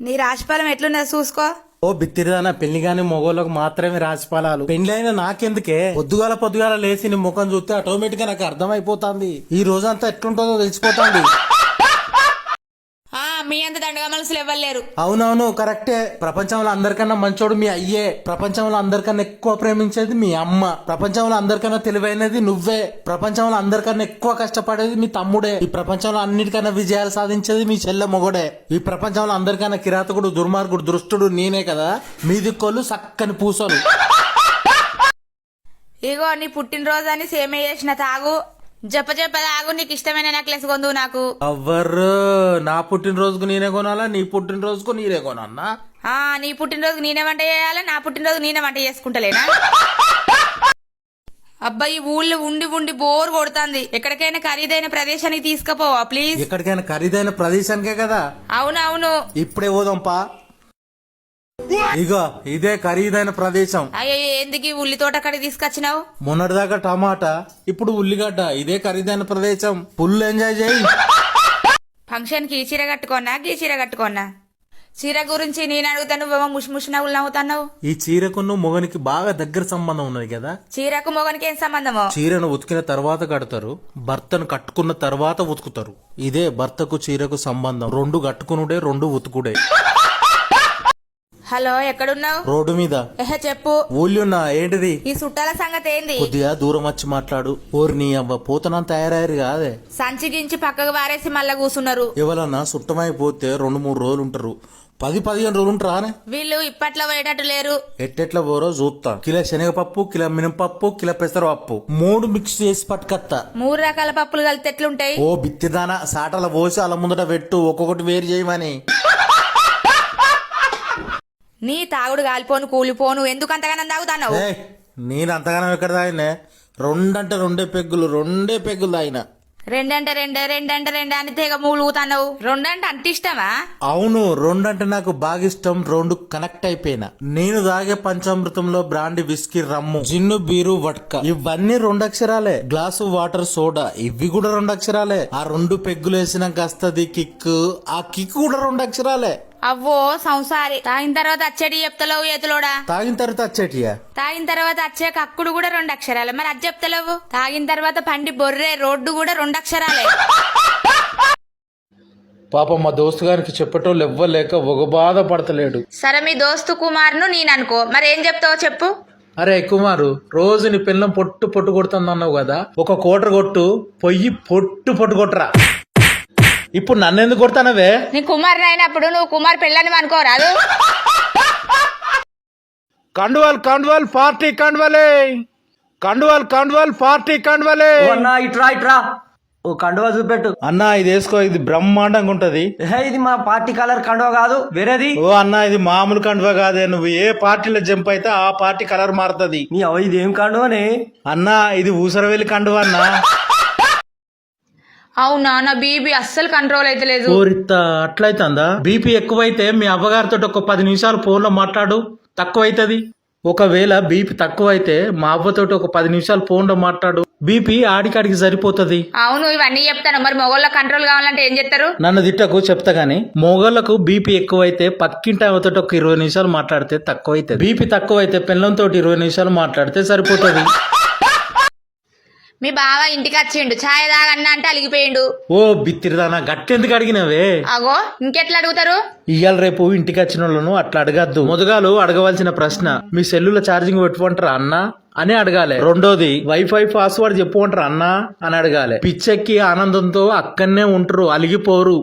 నీ రాశిఫలం ఎట్లున్నా చూసుకో. ఓ బిత్తిరిదాన పెళ్ళి కాని మొగోళ్ళకు మాత్రమే రాజపాలాలు. పెళ్ళి అయిన నాకెందుకే? పొద్దుగాల పొద్దుగాల లేచి నీ ముఖం చూస్తే ఆటోమేటిక్గా నాకు అర్థమైపోతుంది. ఈ రోజంతా ఎట్లుంటుందో తెలిసిపోతుంది. దండగా మనసులు ఇవ్వలేరు అవునవును కరెక్టే. ప్రపంచంలో అందరికన్నా మంచోడు మీ అయ్యే. ప్రపంచంలో అందరికన్నా ఎక్కువ ప్రేమించేది మీ అమ్మ. ప్రపంచంలో అందరికన్నా తెలివైనది నువ్వే. ప్రపంచంలో అందరికన్నా ఎక్కువ కష్టపడేది మీ తమ్ముడే. ఈ ప్రపంచంలో అన్నిటికన్నా విజయాలు సాధించేది మీ చెల్లె మొగడే. ఈ ప్రపంచంలో అందరికన్నా కిరాతకుడు దుర్మార్గుడు దృష్టుడు నేనే కదా. మీ దిక్కోళ్ళు సక్కని పూసలు ఇగో నీ పుట్టినరోజు అని సేమే చేసిన తాగు. జప్ప తాగు నీకు ఇష్టమైన నెక్లెస్ కొందు నాకు. అవ్వరు నా పుట్టినరోజుకు నేనే కొనాలా? నీ పుట్టినరోజుకు నేనే కొనన్నా ఆ నీ పుట్టినరోజుకి నేనే వంట చేయాలి? నా పుట్టినరోజు నేనే వంట చేసుకుంటలేనా? అబ్బాయి ఊళ్ళో ఉండి ఉండి బోర్ కొడుతుంది. ఎక్కడికైనా ఖరీదైన ప్రదేశానికి తీసుకుపోవా ప్లీజ్? ఎక్కడికైనా ఖరీదైన ప్రదేశానికే కదా. అవునవును. ఇప్పుడే పోదాంపా. ఇగో ఇదే ఖరీదైన ప్రదేశం. అయ్యో ఎందుకు ఈ ఉల్లి తోట అక్కడికి తీసుకొచ్చినావు? మొన్నటిదాకా టమాటా ఇప్పుడు ఉల్లిగడ్డ. ఇదే ఖరీదైన ప్రదేశం. ఫుల్ ఎంజాయ్ చేయి. ఫంక్షన్కి చీర కట్టుకోనా గీ చీర కట్టుకోనా? చీర గురించి నేను అడుగుతా నువ్వేమో నవ్వులు నవ్వుతున్నావు? ఈ చీరకును మొగనికి బాగా దగ్గర సంబంధం ఉన్నది కదా? చీరకు మొగనికి ఏం సంబంధమో? చీరను ఉతికిన తర్వాత కడతారు భర్తను కట్టుకున్న తర్వాత ఉతుకుతారు. ఇదే భర్తకు చీరకు సంబంధం. రెండు కట్టుకునుడే రెండు ఉతుకుడే. హలో ఎక్కడున్నావు? రోడ్డు మీద. ఎహ చెప్పు. ఊళ్ళున్నా ఏంటిది? ఈ చుట్టాల సంగతి ఏంది కొద్దిగా దూరం వచ్చి మాట్లాడు. ఓరి నీ అవ్వ పోతనం తయారయ్యారు కాదే? సంచి గించి పక్కకు వారేసి మళ్ళా కూసున్నారు. ఎవరన్నా సుట్టమైపోతే రెండు మూడు రోజులు ఉంటారు పది పదిహేను రోజులు ఉంటారానే వీళ్ళు ఇప్పట్లో పోయేటట్టు లేరు. ఎట్టెట్లా పోరో చూస్తా కిలో శనగపప్పు కిలో మినపప్పు కిలో పెసరపప్పు మూడు మిక్స్ చేసి పట్టుకత్తా. మూడు రకాల పప్పులు కలితే ఎట్లుంటాయి? ఓ బిత్తిదాన సాటల పోసి అలా ముందట పెట్టు ఒక్కొక్కటి వేరు చేయమని. నీ తాగుడు కాలిపోను కూలిపోను ఎందుకు అంతగానం తాగుతావు ఏయ్, నేను అంతగానం ఎక్కడ తాగినే రెండంటే రెండే పెగ్గులు రెండే పెగ్గులు తాగిన. రెండంటే రెండే రెండంటే రెండే అని తెగ మూలుగుతావు రెండంటే అంత ఇష్టమా? అవును రెండంటే నాకు బాగా ఇష్టం రెండు కనెక్ట్ అయిపోయినా. నేను తాగే పంచామృతంలో brandy whisky rum gin beer vodka ఇవన్నీ రెండు అక్షరాలే గ్లాసు వాటర్ సోడా ఇవి కూడా రెండు అక్షరాలే ఆ రెండు పెగ్గులు వేసినాక వస్తుంది కిక్ ఆ కిక్ కూడా రెండు అక్షరాలే అవ్వో సంసారి. తాగిన తర్వాత అచ్చడి చెప్తలేవు ఏతులోడా తాగిన తర్వాత వచ్చేటియా తాగిన తర్వాత వచ్చే కక్కుడు కూడా రెండు అక్షరాలే. మరి అది చెప్తలేవు? తాగిన తర్వాత పండి బొర్రే రోడ్డు కూడా రెండు అక్షరాలే. పాపం మా దోస్తు గారికి చెప్పటోళ్ళు ఎవ్వలేక ఒక బాధ పడతలేడు. సరే మీ దోస్తు కుమార్ను నేను అనుకో మరి ఏం చెప్తావో చెప్పు. అరే కుమారు రోజు నీ పిల్లం పొట్టు పొట్టు కొడుతుంది అన్నావు కదా? ఒక కోటర్ కొట్టు పొయ్యి పొట్టు పొట్టు కొట్టరా. ఇప్పుడు నన్ను ఎందుకు కొడతానవే? నీ కుమార్ అయినప్పుడు నువ్వు కుమార్ పెళ్ళని అనుకోరాదు కండువాల్ కండువాల్ పార్టీ కండువలే. కండువాల్ కండువాల్ పార్టీ కండువలే. ఓ అన్నా ఇట్రా ఇట్రా. ఓ కండువా చూపెట్టు. అన్నా ఇది వేసుకో ఇది బ్రహ్మాండంగా ఉంటది. హే, ఇది మా పార్టీ కలర్ కండువా కాదు వేరేది? ఓ అన్నా ఇది మామూలు కండువా కాదే. నువ్వు ఏ పార్టీలో జంప్ అయితే ఆ పార్టీ కలర్ మారుతుంది. నీ అవ ఇది ఏం కండువని? అన్నా ఇది ఊసరవెల్లి కండువా అన్నా. అవునా? నా బీబీ అస్సలు కంట్రోల్ అయితే లేదు. ఓరిత్త అట్లయితుందా? బీపీ ఎక్కువైతే మీ అవ్వగారితో ఒక పది నిమిషాలు ఫోన్లో మాట్లాడు. తక్కువైతుంది. ఒకవేళ బీపీ తక్కువైతే మా అవ్వతోటి ఒక పది నిమిషాలు ఫోన్లో మాట్లాడు. బీపీ ఆడికాడికి సరిపోతుంది. అవును ఇవన్నీ చెప్తాను. మరి మొగోళ్ళ కంట్రోల్ కావాలంటే ఏం చేస్తారు? నన్ను తిట్టకు చెప్తా గానీ మొగోళ్ళకు బీపీ ఎక్కువైతే పక్కింటి అవతోటి ఒక ఇరవై నిమిషాలు మాట్లాడితే తక్కువైతే బీపీ తక్కువైతే పిల్లలతో ఇరవై నిమిషాలు మాట్లాడితే సరిపోతుంది. మీ బావ ఇంటికి వచ్చిండు ఛాయ్ తాగన్నా అంటే అలిగిపోయిండు. ఓ బిత్తిరిదానా గట్టెందుకు అడిగినవే? అగో ఇంకెట్లా అడుగుతారు? ఇవాళ రేపు ఇంటికి వచ్చిన వాళ్ళను అట్లా అడగద్దు. మొదగాలు అడగవలసిన ప్రశ్న. మీ సెల్లుల ఛార్జింగ్ పెట్టుకుంటారా అన్నా? అని అడగాలి. రెండోది వైఫై పాస్వర్డ్ చెప్పుకుంటారా అన్నా? అని అడగాలి. పిచ్చెక్కి ఆనందంతో అక్కడనే ఉంటారు అలిగిపోరు.